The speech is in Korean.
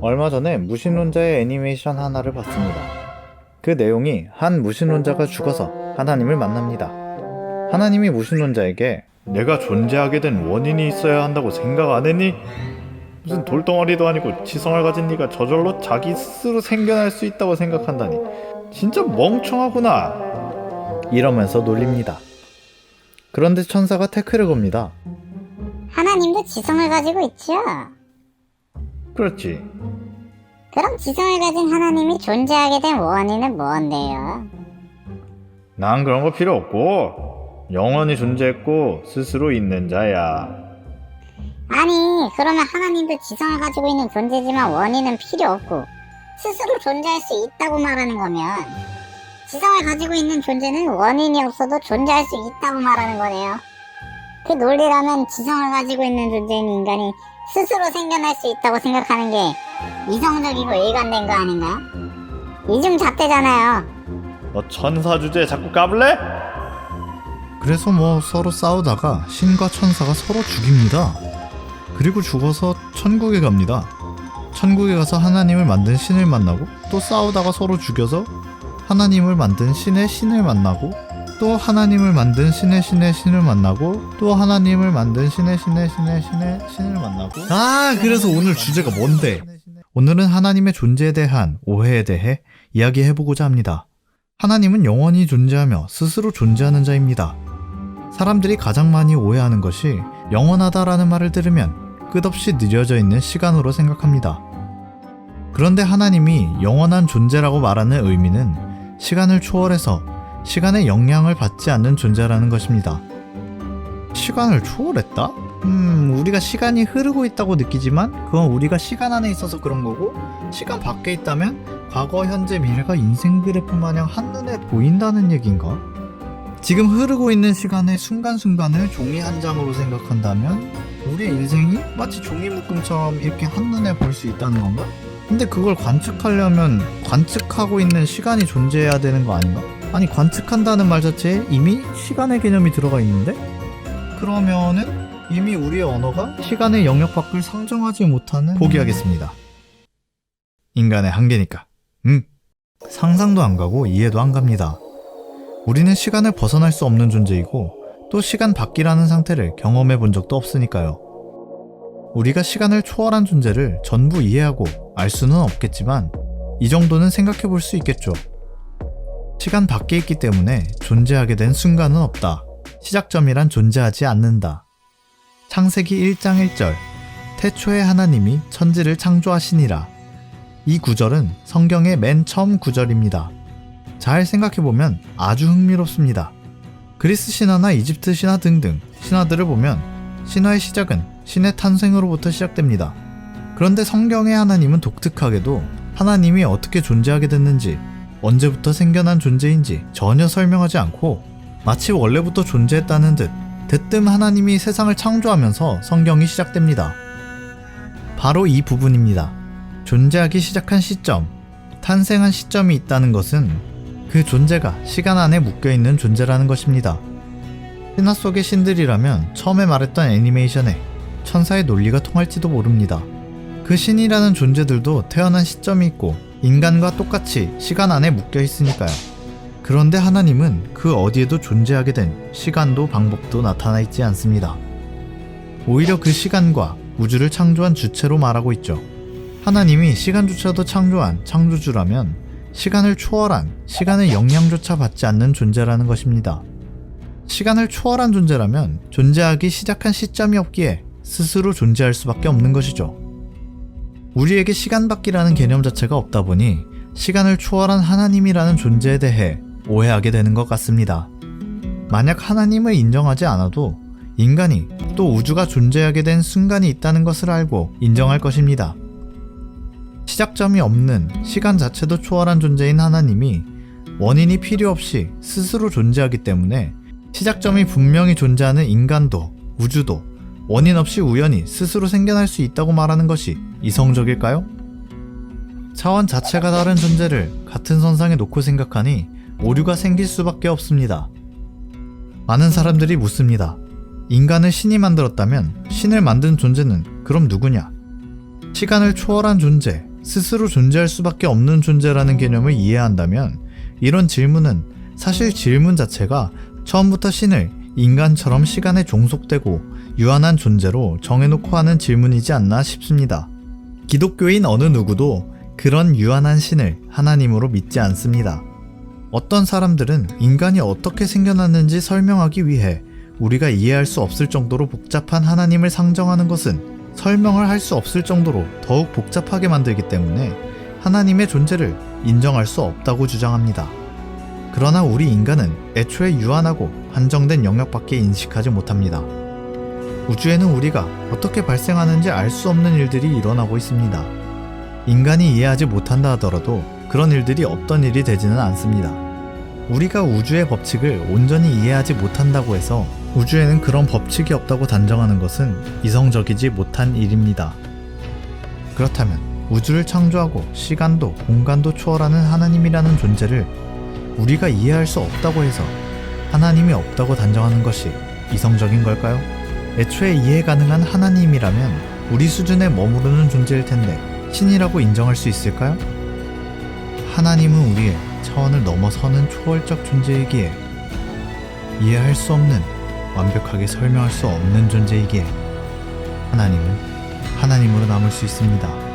얼마 전에 무신론자의 애니메이션 하나를 봤습니다. 그 내용이 한 무신론자가 죽어서 하나님을 만납니다. 하나님이 무신론자에게 내가 존재하게 된 원인이 있어야 한다고 생각 안 했니? 무슨 돌덩어리도 아니고 지성을 가진 네가 저절로 자기 스스로 생겨날 수 있다고 생각한다니 진짜 멍청하구나 이러면서 놀립니다. 그런데 천사가 태클을 겁니다. 하나님도 지성을 가지고 있죠. 그렇지. 그럼 지성을 가진 하나님이 존재하게 된 원인은 뭔데요? 난 그런 거 필요 없고 영원히 존재했고 스스로 있는 자야. 아니, 그러면 하나님도 지성을 가지고 있는 존재지만 원인은 필요 없고 스스로 존재할 수 있다고 말하는 거면 지성을 가지고 있는 존재는 원인이 없어도 존재할 수 있다고 말하는 거네요. 그 논리라면 지성을 가지고 있는 존재인 인간이 스스로 생겨날 수 있다고 생각하는 게 이성적이고 일관된 거 아닌가요? 이중 잣대잖아요. 너 천사 주제에 자꾸 까불래? 그래서 뭐 서로 싸우다가 신과 천사가 서로 죽입니다. 그리고 죽어서 천국에 갑니다. 천국에 가서 하나님을 만든 신을 만나고 또 싸우다가 서로 죽여서 하나님을 만든 신의 신을 만나고 또 하나님을 만든 신의 신의 신을 만나고 또 하나님을 만든 신의 신의 신의 신의 신을 만나고 아 그래서 오늘 주제가 뭔데? 오늘은 하나님의 존재에 대한 오해에 대해 이야기해보고자 합니다. 하나님은 영원히 존재하며 스스로 존재하는 자입니다. 사람들이 가장 많이 오해하는 것이 영원하다라는 말을 들으면 끝없이 느려져 있는 시간으로 생각합니다. 그런데 하나님이 영원한 존재라고 말하는 의미는 시간을 초월해서 시간의 영향을 받지 않는 존재라는 것입니다. 시간을 초월했다? 음, 우리가 시간이 흐르고 있다고 느끼지만 그건 우리가 시간 안에 있어서 그런 거고 시간 밖에 있다면 과거, 현재, 미래가 인생 그래프 마냥 한눈에 보인다는 얘기인가? 지금 흐르고 있는 시간의 순간순간을 종이 한 장으로 생각한다면 우리의 인생이 마치 종이 묶음처럼 이렇게 한눈에 볼 수 있다는 건가? 근데 그걸 관측하려면 관측하고 있는 시간이 존재해야 되는 거 아닌가? 아니 관측한다는 말 자체에 이미 시간의 개념이 들어가 있는데? 그러면은 이미 우리의 언어가 시간의 영역 밖을 상정하지 못하는 포기하겠습니다. 인간의 한계니까. 음. 상상도 안 가고 이해도 안 갑니다. 우리는 시간을 벗어날 수 없는 존재이고 또 시간 밖이라는 상태를 경험해 본 적도 없으니까요. 우리가 시간을 초월한 존재를 전부 이해하고 알 수는 없겠지만 이 정도는 생각해 볼 수 있겠죠. 시간 밖에 있기 때문에 존재하게 된 순간은 없다. 시작점이란 존재하지 않는다. 창세기 1장 1절 태초에 하나님이 천지를 창조하시니라. 이 구절은 성경의 맨 처음 구절입니다. 잘 생각해보면 아주 흥미롭습니다. 그리스 신화나 이집트 신화 등등 신화들을 보면 신화의 시작은 신의 탄생으로부터 시작됩니다. 그런데 성경의 하나님은 독특하게도 하나님이 어떻게 존재하게 됐는지, 언제부터 생겨난 존재인지 전혀 설명하지 않고 마치 원래부터 존재했다는 듯 대뜸 하나님이 세상을 창조하면서 성경이 시작됩니다. 바로 이 부분입니다. 존재하기 시작한 시점, 탄생한 시점이 있다는 것은 그 존재가 시간 안에 묶여 있는 존재라는 것입니다. 신화 속의 신들이라면 처음에 말했던 애니메이션에 천사의 논리가 통할지도 모릅니다. 그 신이라는 존재들도 태어난 시점이 있고 인간과 똑같이 시간 안에 묶여 있으니까요. 그런데 하나님은 그 어디에도 존재하게 된 시간도 방법도 나타나 있지 않습니다. 오히려 그 시간과 우주를 창조한 주체로 말하고 있죠. 하나님이 시간조차도 창조한 창조주라면 시간을 초월한 시간의 영향조차 받지 않는 존재라는 것입니다. 시간을 초월한 존재라면 존재하기 시작한 시점이 없기에 스스로 존재할 수밖에 없는 것이죠. 우리에게 시간밖이라는 개념 자체가 없다 보니 시간을 초월한 하나님이라는 존재에 대해 오해하게 되는 것 같습니다. 만약 하나님을 인정하지 않아도 인간이 또 우주가 존재하게 된 순간이 있다는 것을 알고 인정할 것입니다. 시작점이 없는 시간 자체도 초월한 존재인 하나님이 원인이 필요 없이 스스로 존재하기 때문에 시작점이 분명히 존재하는 인간도 우주도 원인 없이 우연히 스스로 생겨날 수 있다고 말하는 것이 이성적일까요? 차원 자체가 다른 존재를 같은 선상에 놓고 생각하니 오류가 생길 수밖에 없습니다. 많은 사람들이 묻습니다. 인간을 신이 만들었다면 신을 만든 존재는 그럼 누구냐? 시간을 초월한 존재, 스스로 존재할 수밖에 없는 존재라는 개념을 이해한다면 이런 질문은 사실 질문 자체가 처음부터 신을 인간처럼 시간에 종속되고 유한한 존재로 정해놓고 하는 질문이지 않나 싶습니다. 기독교인 어느 누구도 그런 유한한 신을 하나님으로 믿지 않습니다. 어떤 사람들은 인간이 어떻게 생겨났는지 설명하기 위해 우리가 이해할 수 없을 정도로 복잡한 하나님을 상정하는 것은 설명을 할 수 없을 정도로 더욱 복잡하게 만들기 때문에 하나님의 존재를 인정할 수 없다고 주장합니다. 그러나 우리 인간은 애초에 유한하고 한정된 영역밖에 인식하지 못합니다. 우주에는 우리가 어떻게 발생하는지 알 수 없는 일들이 일어나고 있습니다. 인간이 이해하지 못한다 하더라도 그런 일들이 없던 일이 되지는 않습니다. 우리가 우주의 법칙을 온전히 이해하지 못한다고 해서 우주에는 그런 법칙이 없다고 단정하는 것은 이성적이지 못한 일입니다. 그렇다면 우주를 창조하고 시간도 공간도 초월하는 하나님이라는 존재를 우리가 이해할 수 없다고 해서 하나님이 없다고 단정하는 것이 이성적인 걸까요? 애초에 이해 가능한 하나님이라면 우리 수준에 머무르는 존재일 텐데 신이라고 인정할 수 있을까요? 하나님은 우리의 차원을 넘어서는 초월적 존재이기에 이해할 수 없는 완벽하게 설명할 수 없는 존재이기에 하나님은 하나님으로 남을 수 있습니다.